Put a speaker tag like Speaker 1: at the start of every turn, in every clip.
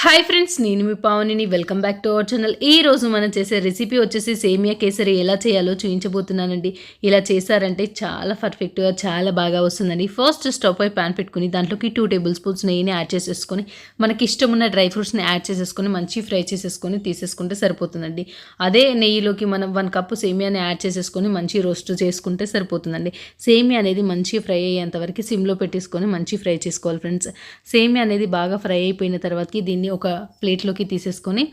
Speaker 1: Hi friends నేను మీ పావనిని. Welcome back to our channel ఈ రోజు మనం చేసే రెసిపీ వచ్చేసి సేమియా కేసరి. ఎలా చేయాలో చూపించబోతున్నానండి ఇలా చేశారంటే చాలా పర్ఫెక్ట్గా చాలా బాగా వస్తుందండి. ఫస్ట్ స్టవ్ పై ప్యాన్ పెట్టుకుని దాంట్లోకి టూ టేబుల్ స్పూన్స్ నెయ్యిని యాడ్ చేసేసుకొని మనకి ఇష్టం ఉన్న డ్రై ఫ్రూట్స్ని యాడ్ చేసేసుకొని మంచి ఫ్రై చేసేసుకొని తీసేసుకుంటే సరిపోతుందండి. అదే నెయ్యిలోకి మనం వన్ కప్పు సేమియాని యాడ్ చేసేసుకొని మంచి రోస్ట్ చేసుకుంటే సరిపోతుందండి. సేమియా అనేది మంచి ఫ్రై అయ్యేంత వరకు సిమ్లో పెట్టేసుకొని మంచి ఫ్రై చేసుకోవాలి ఫ్రెండ్స్ సేమియా అనేది బాగా ఫ్రై అయిపోయిన తర్వాతకి దీన్ని ఒక ప్లేట్లోకి తీసేసుకొని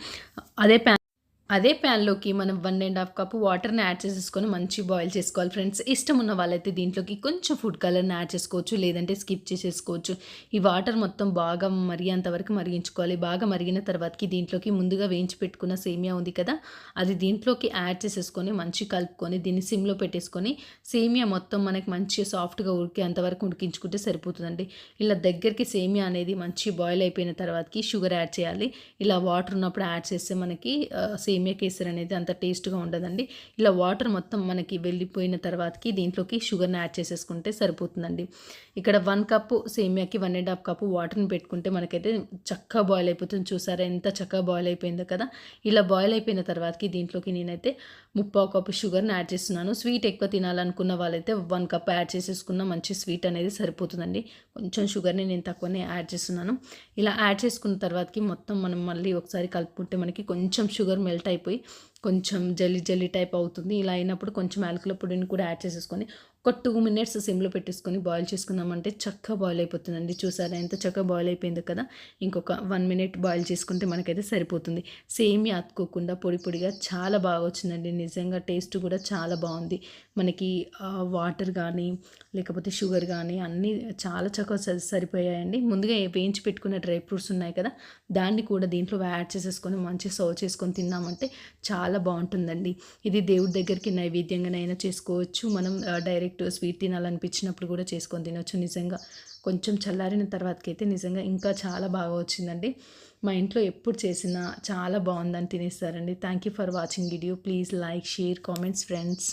Speaker 1: అదే ప్యాన్ అదే ప్యాన్లోకి మనం వన్ అండ్ హాఫ్ కప్ వాటర్ని యాడ్ చేసేసుకొని మంచి బాయిల్ చేసుకోవాలి. ఫ్రెండ్స్ ఇష్టం ఉన్న వాళ్ళైతే దీంట్లోకి కొంచెం ఫుడ్ కలర్ని యాడ్ చేసుకోవచ్చు లేదంటే స్కిప్ చేసేసుకోవచ్చు. ఈ వాటర్ మొత్తం బాగా మరిగేంతవరకు మరిగించుకోవాలి. బాగా మరిగిన తర్వాతకి దీంట్లోకి ముందుగా వేయించి పెట్టుకున్న సేమియా ఉంది కదా అది దీంట్లోకి యాడ్ చేసేసుకొని మంచి కలుపుకొని దీన్ని సిమ్లో పెట్టేసుకొని సేమియా మొత్తం మనకి మంచి సాఫ్ట్గా ఉడికే అంతవరకు ఉడికించుకుంటే సరిపోతుందండి. ఇలా దగ్గరికి సేమియా అనేది మంచి బాయిల్ అయిపోయిన తర్వాతకి షుగర్ యాడ్ చేయాలి. ఇలా వాటర్ ఉన్నప్పుడు యాడ్ చేస్తే మనకి ఆ, సేమియా కేసర్ అనేది అంత టేస్ట్గా ఉండదండి. ఇలా వాటర్ మొత్తం మనకి వెళ్ళిపోయిన తర్వాతకి దీంట్లోకి షుగర్ని యాడ్ చేసేసుకుంటే సరిపోతుందండి. ఇక్కడ వన్ కప్పు సేమియాకి వన్ అండ్ హాఫ్ కప్పు వాటర్ని పెట్టుకుంటే మనకైతే చక్కగా బాయిల్ అయిపోతుంది. చూసారా ఎంత చక్కగా బాయిల్ అయిపోయిందో కదా! ఇలా బాయిల్ అయిపోయిన తర్వాతకి దీంట్లోకి నేనైతే ముప్పావు కప్పు షుగర్ని యాడ్ చేస్తున్నాను. స్వీట్ ఎక్కువ తినాలనుకున్న వాళ్ళైతే వన్ కప్ యాడ్ చేసేసుకున్న మంచి స్వీట్ అనేది సరిపోతుందండి. కొంచెం షుగర్ని నేను తక్కువనే యాడ్ చేస్తున్నాను. ఇలా యాడ్ చేసుకున్న తర్వాతకి మొత్తం మనం మళ్ళీ ఒకసారి కలుపుకుంటే మనకి కొంచెం షుగర్ మెల్ట్ అయిపోయి కొంచెం జల్లి జల్లి టైప్ అవుతుంది. ఇలా అయినప్పుడు కొంచెం యాలకుల పొడిని కూడా యాడ్ చేసేసుకొని ఒక టూ మినిట్స్ సిమ్లో పెట్టేసుకొని బాయిల్ చేసుకున్నామంటే చక్కగా బాయిల్ అయిపోతుందండి. చూసారా ఎంత చక్కగా బాయిల్ అయిపోయింది కదా. ఇంకొక వన్ మినిట్ బాయిల్ చేసుకుంటే మనకైతే సరిపోతుంది. సేమ్ అతుక్కోకుండా పొడి పొడిగా చాలా బాగా వచ్చిందండి. నిజంగా టేస్ట్ కూడా చాలా బాగుంది. మనకి వాటర్ కానీ లేకపోతే షుగర్ కానీ అన్నీ చాలా చక్కగా సరిపోయాయండి. ముందుగా వేయించి పెట్టుకున్న డ్రై ఫ్రూట్స్ ఉన్నాయి కదా దాన్ని కూడా దీంట్లో యాడ్ చేసేసుకొని మంచి సర్వ్ చేసుకొని తిన్నామంటే చాలా చాలా బాగుంటుందండి. ఇది దేవుడి దగ్గరికి నైవేద్యంగానైనా చేసుకోవచ్చు. మనం డైరెక్ట్ స్వీట్ తినాలనిపించినప్పుడు కూడా చేసుకొని తినొచ్చు. నిజంగా కొంచెం చల్లారిన తర్వాతకైతే నిజంగా ఇంకా చాలా బాగా వచ్చిందండి. మా ఇంట్లో ఎప్పుడు చేసినా చాలా బాగుందని తినేస్తారండి. Thank you for watching video please like share comments friends